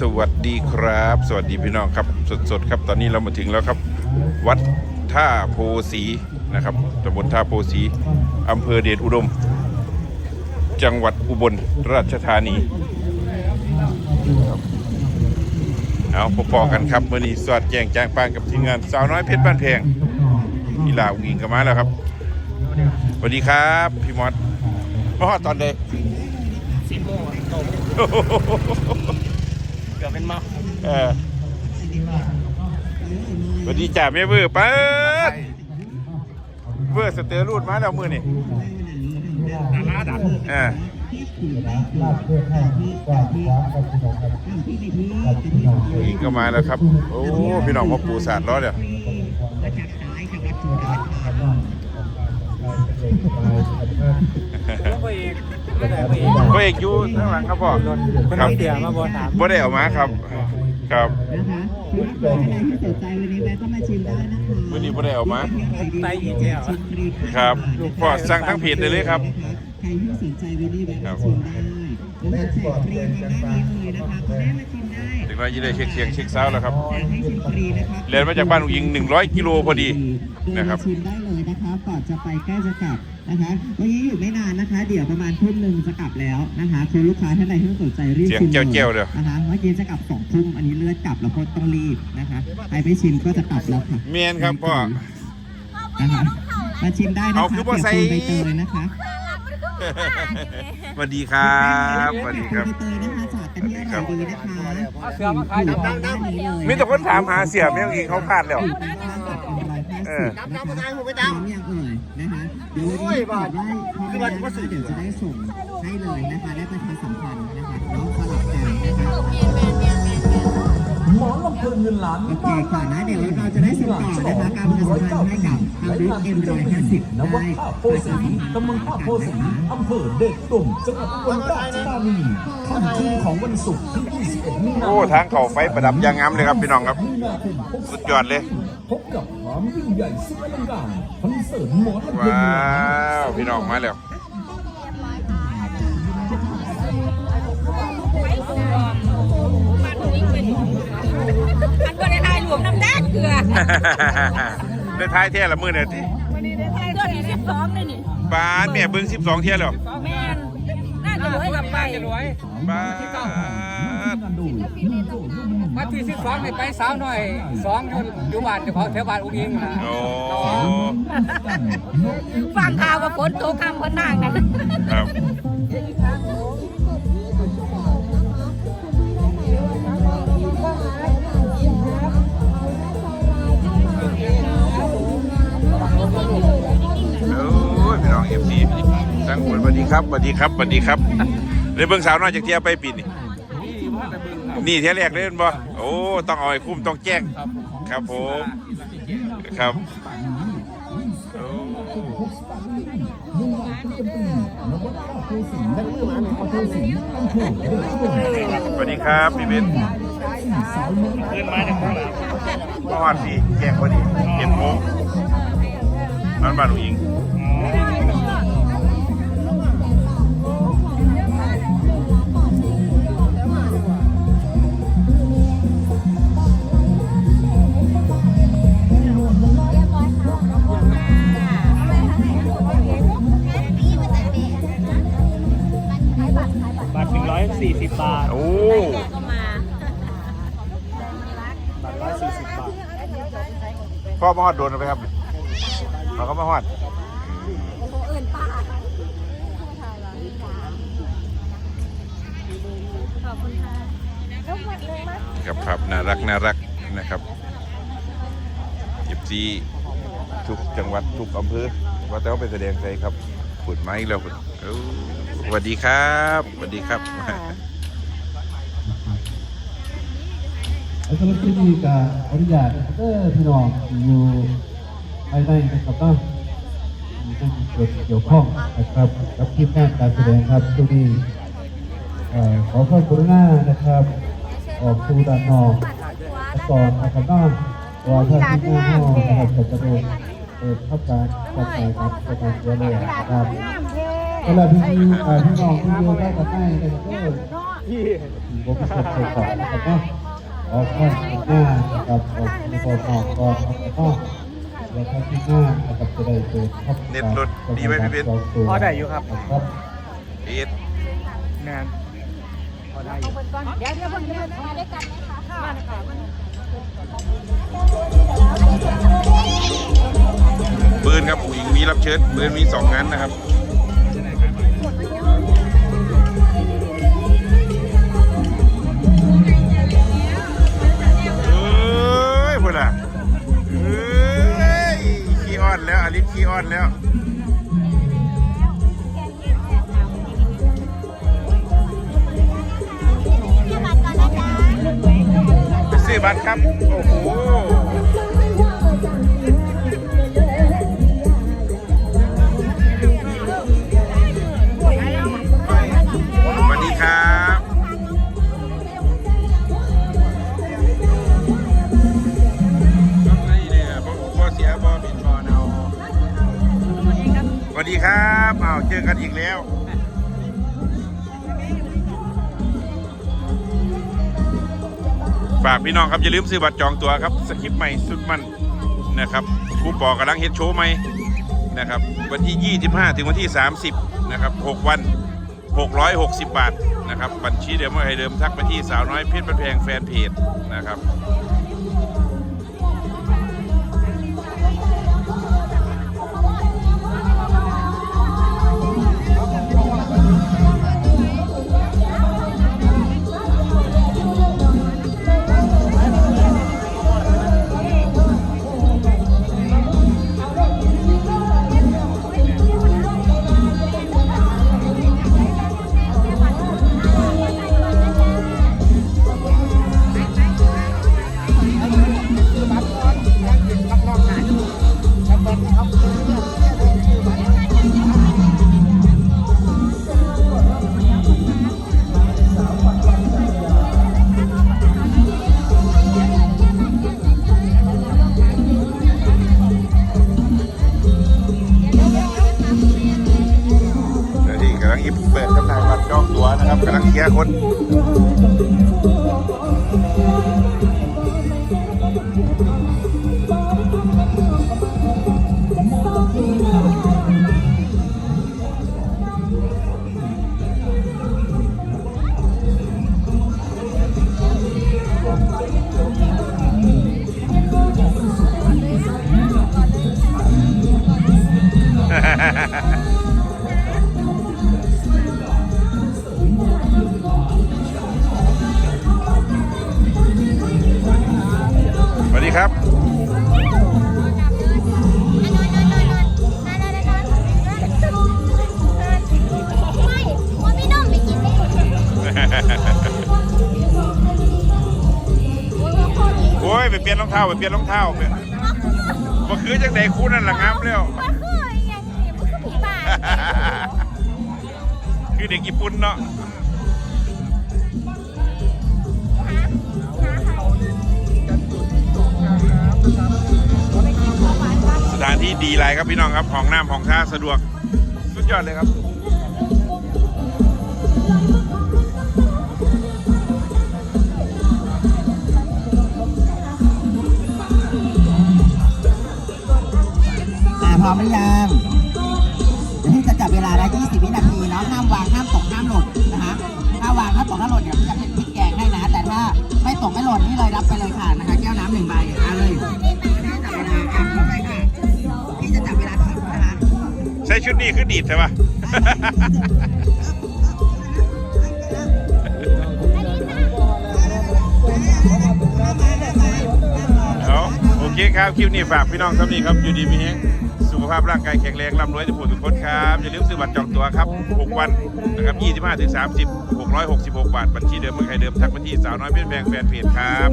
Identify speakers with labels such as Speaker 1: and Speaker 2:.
Speaker 1: สวัสดีครับ สวัสดีพี่น้องครับสดๆครับ ตอนนี้เรามาถึงแล้วครับ วัดท่าโพสีนะครับตำบลท่าโพสีอำเภอเดชอุดม จังหวัดอุบลราชธานีครับเอาพอๆกันครับมื่อนี้สวัสดแจงแจ้งปานกับทีมงานสาวน้อยเพชรบ้านแพงอีหลาอุงอิงกันมาแล้วครับสวัสดีครับพี่มอสมาฮอดตอนเด็ก
Speaker 2: สิบโมงต กือบเป็นเมา
Speaker 1: เออสวัสดีจ่าแม่เบอร์ปิดเบอร์สเตอร์รูดมาแล้วมือนี่
Speaker 2: ดาราดัง
Speaker 1: เอออีกก็มาแล้วครับ โอ้พี่น้องพ่อปูสาดล้อเดี๋ยว
Speaker 2: แล้วก็อี กก็ได้ไปอีก
Speaker 1: พ่อเอกอยู่ข้างหลังครับพ่อ
Speaker 2: คน
Speaker 1: ครับ
Speaker 2: นี้เดียวมาบอถาม
Speaker 1: บ่ได้เอามาครับ ครับ
Speaker 3: นะคะหรือว่าใครที่สนใจวันนี้แวะเข้ามาชิมได้นะคะ
Speaker 1: วันนี้บ่ได้เอามา
Speaker 2: ไตอีกแล้ว
Speaker 1: ครับพ่อสั่งทั้งเพจได้เลยครับ
Speaker 3: ใครที่สนใจวันนี้แวะมาชิมได้แล้วก็แจกฟรีทางด้านนี้เลยนะคะคุณแม่มาชิมได้
Speaker 1: ถึงว่าจะได้เช็คเสียงเช็คซาวด์แล้วครับ
Speaker 3: อยากให้ชิมฟรีนะคะ
Speaker 1: เรียนมาจากบ้านอุยิง 100 กิโลพอดีนะครับ
Speaker 3: เดินมาชิมได้เลยนะคะก่อนจะไปใกล้จะกลับ นะคะวันนี้อยู่ไม่นานนะคะ เดี๋ยวประมาณทุ่มหนึ่งจะกลับแล้วนะคะคือลูกค้าท่านใดที่สนใจรีบ
Speaker 1: เสียง
Speaker 3: ชิม
Speaker 1: แจ้วๆเดี๋ยว
Speaker 3: นะคะเมื่อกี้จะกลับสองทุ่มอันนี้เลื่อนกลับแล้วก็ต้องรีบนะคะใครไม่ชิมก็จะกลับแล้วค่ะ
Speaker 1: เมียนครับพ่อ
Speaker 3: นะคะมาชิมได้นะคะ
Speaker 1: เอาคือบ่ใส่
Speaker 3: เปียกปูนใบเตยนะคะ
Speaker 1: สวัสดีครับสวัสดีครับ
Speaker 3: ใบเตยนะคะจากกันที่อร่อยดีนะคะ
Speaker 2: เอาเสือมาขาย
Speaker 3: อ
Speaker 2: ดั
Speaker 3: ยู่
Speaker 2: ง
Speaker 3: ทางด้านนี้เลย
Speaker 1: มีแต่คนถามหาเสียแม่งอิงเขาพลาดแล้ว
Speaker 3: อยู่ทางด้า นแบบเป็นร้อยห้าสิบนะคะน้ำอย่างเอ่ยนะคะเดี๋ยววันนี้ถ้าเกิดได้พร้อมแล้วนะคะเดี๋ยวจะได้ส่งให้เลยนะคะได้ประชาสัมพันธ์นะคะน้องสลับกันนะคะ
Speaker 4: หมอลำเพลินเงินล้าน
Speaker 3: โอเคค่ะนนะเดี๋ยวเราจะได้ส่งต่อนะคะการประชาสัมพันธ์ให้กับทางรุ่นเอ็มร้อยห้าสิบ
Speaker 4: นวัด
Speaker 3: ได้
Speaker 4: ท่าโพสีตำบลท่าโพสีอำเภอเดชอุดมจังหวัดอุบลราชธานีค่ำคืนของวันศุกร์ที่21มีนาคม
Speaker 1: โอ้ทางเขาไฟประดับอยางงามเลยครับพี่น้องครับสุดยอดเลย
Speaker 4: พบกับ ความยิ่งใหญ่สุดอลังการคอนเสิร์ตหมอลำเพลิน
Speaker 1: ว้า
Speaker 4: เงินล้าน
Speaker 1: วพี่น้องมาแล้ว
Speaker 5: มันก็ได้ทายหลวมน้ำแดงเกลือ
Speaker 1: ได้ท้ายเที่ยละมือเนี่ยที่
Speaker 5: ตัวที่สิบสองเลยนี่
Speaker 1: บ้านแม่เบิ้ง12เที่ยแล้ว
Speaker 5: แม่นน่าจะรวยกลับไป
Speaker 2: จะร วย
Speaker 1: บ้าน
Speaker 2: มาที่สิบสองไปสาวหน่อยสองอยู่อยู่บ้านเจ้าของแถวบ้านอุ้งอิงนะ
Speaker 1: โอ้
Speaker 5: ฟังข่าวว่าฝนตกข้ามคนนางนั่น
Speaker 1: ครับโอ้ยพี่น้องเอฟซีทั้งหมดสวัสดีครับสวัสดีครับสวัสดีครับเลยเบิ่งสาวน้อยจากเที่ยวไปปีนี่
Speaker 2: นี่
Speaker 1: นี่เที่ยแรกเล่นบ่โอ้ต้องเอาไอ้คุ้มต้องแจ้งครับผมครับโอ้สวัสดีครับพี่เบนขึ้นมาจากข้างหลังมาฮอดพี่แจ้งพอดีเจ็ดโมงนอนบ้านหนูหญิง
Speaker 2: สี่สิบบาท
Speaker 1: โอ้
Speaker 5: ก็มา
Speaker 2: บาทร้อยสี่สิบบาท
Speaker 1: พ่อมาฮอดโดนเอาไปครับเขาก็มาฮอด
Speaker 5: เอื่นป้าขอบคุณค่ะแล้วหมดเลยมั้ย
Speaker 1: ครับครับน่ารักน่ารักนะครับยิบซีทุกจังหวัดทุกอำเภอว่าแต่ว่าไปแสดงใจครับขุดไม้แล้วขุดเอ้าสวัสดีครับสวัสดีครับ
Speaker 6: แล้วสำหรับที่นี่ก็ขอนุญาตเออพี่น้องอยู่ภายในนะครับเนาะมีท่านเกิดเกี่ยวข้องนะครับกับทีมงานการแสดงครับตรงนี้เอ่อขอความกรุณานะครับ ออกสู่ด้านนอกก่อนนะครับเนาะว่าถ้าทีมงานนอกนะครับจะจะโดนเปิดเข้าการจัดการครับจัดการเสียเลยนะครับเวลาพี่พี่น้องที่อยู่ใกล้กับใกล้กันก็
Speaker 2: พี่
Speaker 6: ผมเป็นคนไปก่อนะครับเนาะออกข้างหน้านะครับออกในบอลออกก่อนนะครับแล้วก็ที่หน้านะครับจะได้เจอครับ
Speaker 1: เน็ตหลุดดีไหมพี่เบน
Speaker 2: พอได้อยู่ครับ
Speaker 6: ครับ
Speaker 1: เอ็ด
Speaker 2: แมนพอได้อยู่
Speaker 5: เดี๋ยวเดี๋ยวเพิ่งเดินมาด้วยกันไหมคะมาค่ะ
Speaker 1: ปืนครับผู้หญิงมีรับเชิญปืนมีสองงานนะครับ ขี้อ้อนแล้วอลิสขี้อ้อนแล้ว ไปซื้อบัตรครับ ฝากพี่น้องครับอย่าลืมซื้อบัตรจองตัวครับสคริปต์ใหม่สุดมันนะครับคูปองกำลังเฮ็ดโชว์ใหม่นะครับวันที่ 25 ถึงวันที่ 30นะครับ6วัน 660 บาทนะครับบัญชีเดิมว่าให้เดิมทักไปที่สาวน้อยเพชรบันแพงแฟนเพจนะครับ นะครับกำลังเคลียร์คน ครับ
Speaker 5: โอ้ย
Speaker 1: ไปเปลี่ยนรองเท้าไปเปลี่ยนรองเท้าเปลี่ยนบ่คือจังไดคู่นั่นล่ะงามแล้ว
Speaker 5: ว่าคืออย่างนี้มันคือผีบ้า
Speaker 1: คือเด็กญี่ปุ่นเนาะ สถานที่ดีไรครับพี่น้องครับห้องน้ำห้องท่าสะดวก สุดยอดเลยครับ
Speaker 3: พร้อมหรือยังเดี๋ยวพี่จะจับเวลาได้20 วินาทีเนาะห้ามวางห้ามตกห้ามหล่น
Speaker 1: ช้ชุดนี้คือดีดใช่ปะเอาโอเคครับคลิปนี้ฝากพี่น้องครับนี่ครับอยู่ดีมีแฮงสุขภาพร่างกายแข็งแรงร่ำรวยทุกผู้ทุกคนครับอย่าลืมซื้อบัตรจองตั๋วครับ 6 วันนะครับ25ถึง30 666 บาท บัญชีเดิมเมื่อใครเดิมทักมาที่สาวน้อยเพี้ยนแพงแฟนเพจครับ